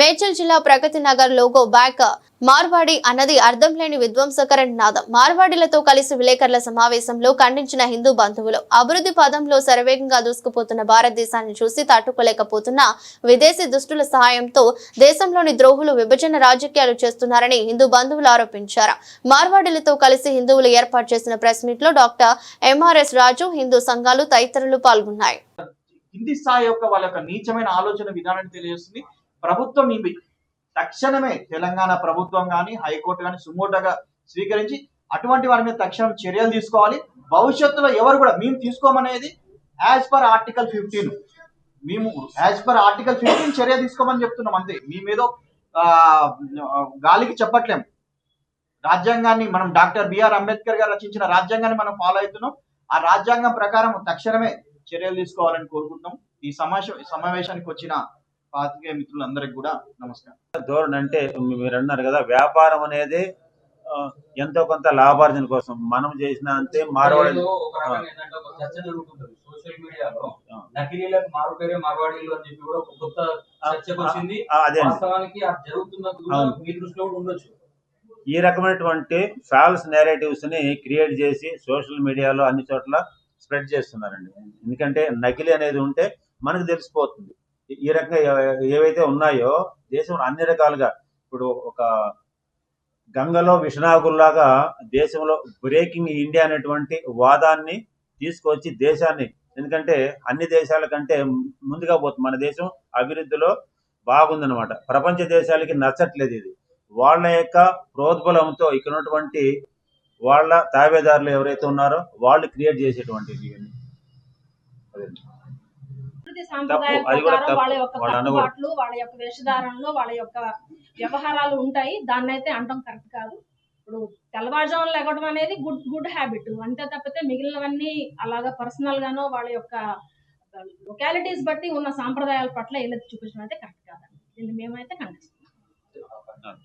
మేడ్చల్ జిల్లా ప్రగతి నగర్ లోగో బ్యాక్ మార్వాడి అన్నది అర్థం లేని విధ్వంసకర నాదం. మార్వాడీలతో కలిసి విలేకరుల సమావేశంలో ఖండించిన హిందూ బంధువులు అభివృద్ధి పదంలో శరవేగంగా దూసుకుపోతున్న భారతదేశాన్ని చూసి తట్టుకోలేకపోతున్న విదేశీ దుష్టుల సహాయంతో దేశంలోని ద్రోహులు విభజన రాజకీయాలు చేస్తున్నారని హిందూ బంధువులు ఆరోపించారు. మార్వాడీలతో కలిసి హిందువులు ఏర్పాటు చేసిన ప్రెస్ మీట్లో డాక్టర్ ఎంఆర్ఎస్ రాజు హిందూ సంఘాలు తదితరులు పాల్గొన్నాయి. హిందీ స్థాయి యొక్క వాళ్ళ యొక్క నీచమైన ఆలోచన విధానాన్ని తెలియజేస్తుంది. ప్రభుత్వం ఇవి తక్షణమే తెలంగాణ ప్రభుత్వం కానీ హైకోర్టు కానీ సుమోటగా స్వీకరించి అటువంటి వారి మీద తక్షణం చర్యలు తీసుకోవాలి. భవిష్యత్తులో ఎవరు కూడా మేము తీసుకోమనేది యాజ్ పర్ ఆర్టికల్ ఫిఫ్టీన్ మేము యాజ్ పర్ ఆర్టికల్ ఫిఫ్టీన్ చర్య తీసుకోమని చెప్తున్నాం అంతే. మేమేదో ఆ, గాలికి చెప్పట్లేం. రాజ్యాంగాన్ని మనం డాక్టర్ బిఆర్ అంబేద్కర్ గారు రచించిన రాజ్యాంగాన్ని మనం ఫాలో అవుతున్నాం. ఆ రాజ్యాంగం ప్రకారం తక్షణమే చర్యలు తీసుకోవాలని కోరుకుంటున్నాం. ఈ సమావేశం సమావేశానికి వచ్చిన పాత్రికేయ మిత్రులందరికీ కూడా నమస్కారం. ధోరణి అంటే మీరు అన్నారు కదా వ్యాపారం అనేది ఎంతో కొంత లాభార్జన కోసం మనం చేసిన అంతే మార్వాడి ఏదో ఒక రకంగా ఏంటంటే ఒక చర్చ జరుగుతుంటది. సోషల్ మీడియాలో ఆ. నకిలీలకు మారు పేరే మార్వాడీలు అని చెప్పి కూడా ఒక కొత్త చర్చకు వచ్చింది. ఆ, అదే అండి. వాస్తవానికి అది జరుగుతున్నది కూడా అవును. మీ దృష్టిలో కూడా ఉండొచ్చు. ఈ రకమైనటువంటి ఫాల్స్ నేరేటివ్స్ని క్రియేట్ చేసి సోషల్ మీడియాలో అన్ని చోట్ల స్ప్రెడ్ చేస్తున్నారండి. ఎందుకంటే నకిలీ అనేది ఉంటే మనకు తెలిసిపోతుంది. ఈ- రకంగా ఏవైతే ఉన్నాయో దేశంలో అన్ని రకాలుగా ఇప్పుడు ఒక గంగలో విషనాగుల్లాగా దేశంలో బ్రేకింగ్ ఇండియా అనేటువంటి వాదాన్ని తీసుకొచ్చి దేశాన్ని ఎందుకంటే అన్ని దేశాల కంటే ముందుగా పోతుంది మన దేశం అభివృద్ధిలో బాగుందనమాట ప్రపంచ దేశాలకి నచ్చట్లేదు ఇది. వాళ్ళ యొక్క ప్రోద్బలంతో ఇక్కడ ఉన్నటువంటి వాళ్ళ తాబేదారులు ఎవరైతే ఉన్నారో వాళ్ళు క్రియేట్ చేసేటువంటివి ఇవన్నీ. కూడా ప్రకారం. వాళ్ళ యొక్క. కట్టుబాట్లు వాళ్ళ యొక్క వేషధారణలో వాళ్ళ యొక్క వ్యవహారాలు ఉంటాయి. దాన్ని అయితే అంటాం కరెక్ట్ కాదు. ఇప్పుడు తెల్లవారుజామున లెగడం అనేది గుడ్ గుడ్ హ్యాబిట్. అంతే తప్పితే మిగిలినవన్నీ అలాగా పర్సనల్ గానో వాళ్ళ యొక్క లొకాలిటీస్ బట్టి ఉన్న సాంప్రదాయాల పట్ల ఏదైతే చూపించడం అయితే కరెక్ట్ కాదండి. దీన్ని మేమైతే ఖండిస్తున్నాం.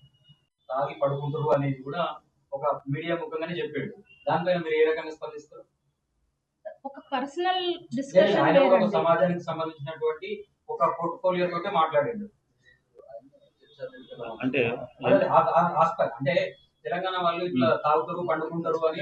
తాగి పడుకుంటారు అనేది కూడా ఒక మీడియా ముఖంగానే చెప్పాడు. దానిపైన మీరు ఏ రకంగా స్పందిస్తారు? ఒక పర్సనల్ డిస్కషన్ ఆయన కూడా ఒక సమాజానికి సంబంధించినటువంటి ఒక పోర్ట్ఫోలియో తోటే మాట్లాడాడు. అంటే అంటే తెలంగాణ వాళ్ళు ఇట్లా తాగుతారు పండుకుంటారు అని